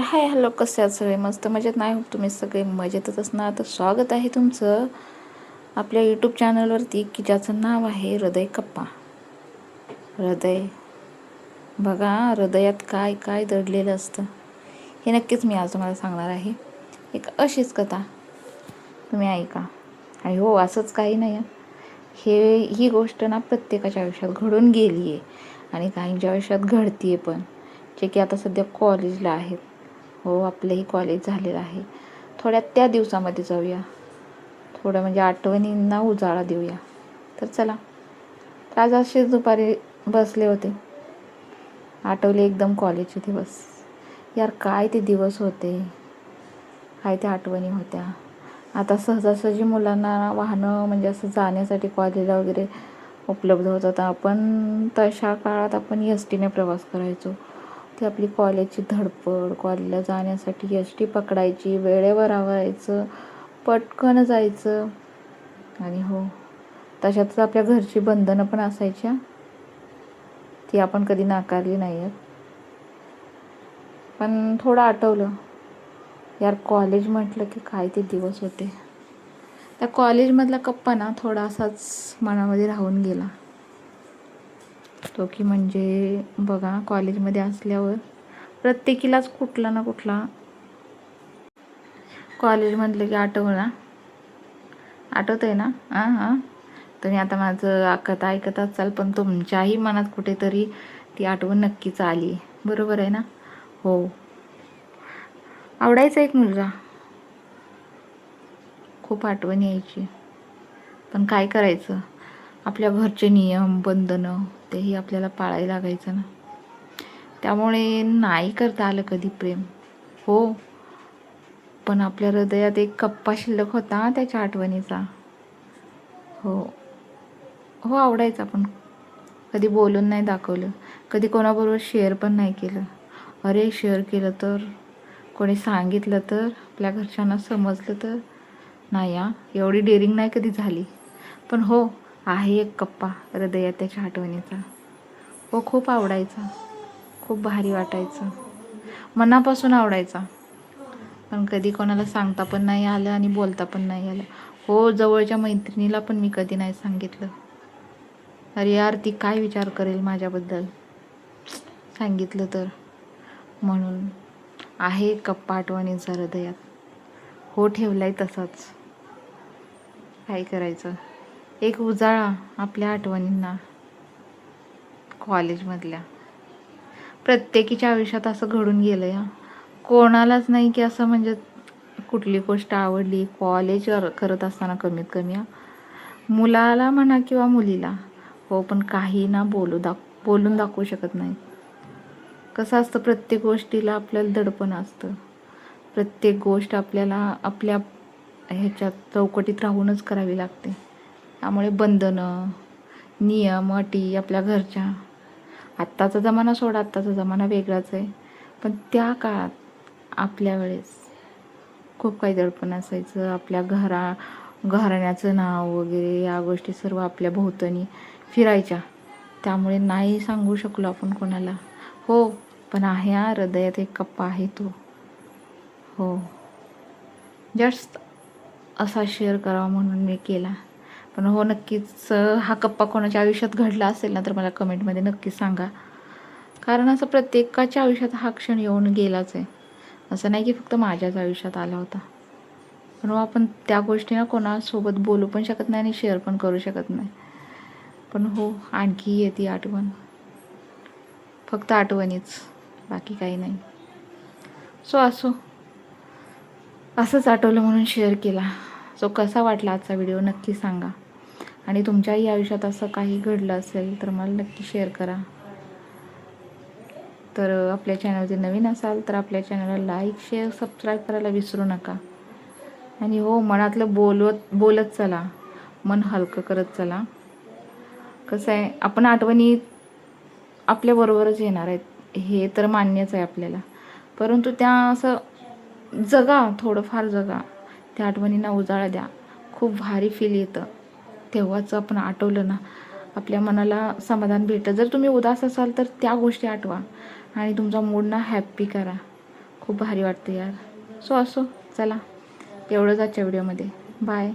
तर hi hello कसे आहात सगळे? मस्त मजेत? नाही होत तुम्ही सगळे मजेतच असणार. तर स्वागत आहे तुमचं आपल्या यूट्यूब चॅनलवरती की ज्याचं नाव आहे हृदय कप्पा. हृदय. बघा हृदयात काय काय दडलेलं असतं. हे नक्कीच मी आज तुम्हाला सांगणार आहे. एक अशीच कथा. तुम्ही ऐका. आणि हो असंच काही नाही. हे ही गोष्ट ना प्रत्येकाच्या आयुष्यात घडून गेली आहे आणि काहींच्या आयुष्यात घडतीये पण. जे की आता सध्या कॉलेजला आहेत. हो आपलंही कॉलेज झालेलं आहे. थोड्या त्या दिवसामध्ये जाऊया. थोडं म्हणजे आठवणींना उजाळा देऊया. तर चला. तर आज असेच दुपारी बसले होते. आठवले एकदम कॉलेजचे दिवस. यार काय ते दिवस होते. काय त्या आठवणी होत्या. आता सहजासहजी मुलांना वाहनं म्हणजे असं जाण्यासाठी कॉलेजला वगैरे उपलब्ध होत होता. आपण तशा काळात आपण एस टीने प्रवास करायचो. ती आपली कॉलेजची धडपड कॉलेजला जाण्यासाठी एस टी पकडायची वेळेवर आवरायचं पटकन जायचं. आणि हो तशातच आपल्या घरची बंधनं पण असायच्या. ती आपण कधी नाकारली नाही आहेत पण थोडं आठवलं. यार कॉलेज म्हटलं की काय ते दिवस होते. त्या कॉलेजमधला कप्पा ना थोडा असाच मनामध्ये राहून गेला. तो की म्हणजे बघा कॉलेजमध्ये असल्यावर प्रत्येकीलाच कुठला ना कुठला कॉलेज म्हटलं की आठव ना आठवत आहे ना? हां हां. तुम्ही आता माझं आकत ऐकत असाल पण तुमच्याही मनात कुठेतरी ती आठवण नक्कीच आली. बरोबर आहे ना? हो. आवडायचा एक मुलगा. खूप आठवण यायची. पण काय करायचं? आपल्या घरचे नियम बंधनं तेही आपल्याला पाळायला लागायचं ना. त्यामुळे नाही करता आलं कधी प्रेम. हो पण आपल्या हृदयात एक कप्पा शिल्लक होता त्याच्या आठवणीचा. हो. हो आवडायचा पण. कधी बोलून नाही दाखवलं. कधी कोणाबरोबर शेअर पण नाही केलं. अरे शेअर केलं तर? कोणी सांगितलं तर? आपल्या घरच्यांना समजलं तर? नाही या एवढी डेअरिंग नाही कधी झाली. पण हो आहे एक कप्पा हृदयात त्याच्या आठवणीचा. हो खूप आवडायचा. खूप भारी वाटायचं. मनापासून आवडायचा. पण कधी कोणाला सांगता पण नाही आलं आणि बोलता पण नाही आलं. हो जवळच्या मैत्रिणीला पण मी कधी नाही सांगितलं. अरे यार ती काय विचार करेल माझ्याबद्दल? सांगितलं तर. म्हणून आहे कप्पा आठवणीचा हृदयात. हो ठेवलाय तसाच. काय करायचं? एक उजाळा आपल्या आठवणींना. कॉलेजमधल्या प्रत्येकीच्या आयुष्यात असं घडून गेलं या कोणालाच नाही की असं म्हणजे कुठली गोष्ट आवडली. कॉलेज करत असताना कमीत कमी मुलाला म्हणा किंवा मुलीला हो पण काही ना बोलू दाख बोलून दाखवू शकत नाही. कसं असतं प्रत्येक गोष्टीला आपल्याला दडपण असतं. प्रत्येक गोष्ट आपल्याला आपल्या ह्याच्यात चौकटीत राहूनच करावी लागते. त्यामुळे बंधनं नियम अटी आपल्या घरच्या. आत्ताचा जमाना सोडा आत्ताचा जमाना वेगळाच आहे. पण त्या काळात आपल्या वेळेस खूप काही दडपण असायचं. आपल्या घरा घराण्याचं नाव वगैरे या गोष्टी सर्व आपल्या भोवतणी फिरायच्या. त्यामुळे नाही सांगू शकलो आपण कोणाला. हो पण आहे हा हृदयात एक कप्पा आहे तो. हो. जस्ट असा शेअर करावा म्हणून मी केला. पण हो नक्कीच हा कप्पा कोणाच्या आयुष्यात घडला असेल ना तर मला कमेंटमध्ये नक्की सांगा. कारण असं प्रत्येकाच्या आयुष्यात हा क्षण येऊन गेलाच आहे. असं नाही की फक्त माझ्याच आयुष्यात आला होता. पण हो, आपण त्या गोष्टीनं कोणासोबत बोलू पण शकत नाही आणि शेअर पण करू शकत नाही. पण हो आणखी येते आठवण. फक्त आठवणीच बाकी काही नाही. सो असो. असंच आठवलं म्हणून शेअर केला. सो कसा वाटला आजचा व्हिडिओ नक्की सांगा. आणि तुमच्याही आयुष्यात असं काही घडलं असेल तर मला नक्की शेअर करा. तर आपल्या चॅनलचे नवीन असाल तर आपल्या चॅनलला लाईक शेअर सबस्क्राईब करायला विसरू नका. आणि हो मनातलं बोलवत बोलत चला. मन हलकं करत चला. कसं आहे आपण आठवणी आपल्याबरोबरच येणार आहेत. हे तर मान्यच आहे आपल्याला. परंतु त्या असं जगा थोडंफार जगा. त्या आठवणींना उजाळा द्या. खूप भारी फील येतं. तेव्हाच आपण आठवलं ना. आपल्या मनाला समाधान भेटतं. जर तुम्ही उदास असाल तर त्या गोष्टी आठवा आणि तुमचा मूड ना हॅप्पी करा. खूप भारी वाटतं यार. सो असो चला. एवढंच आजच्या व्हिडिओमध्ये बाय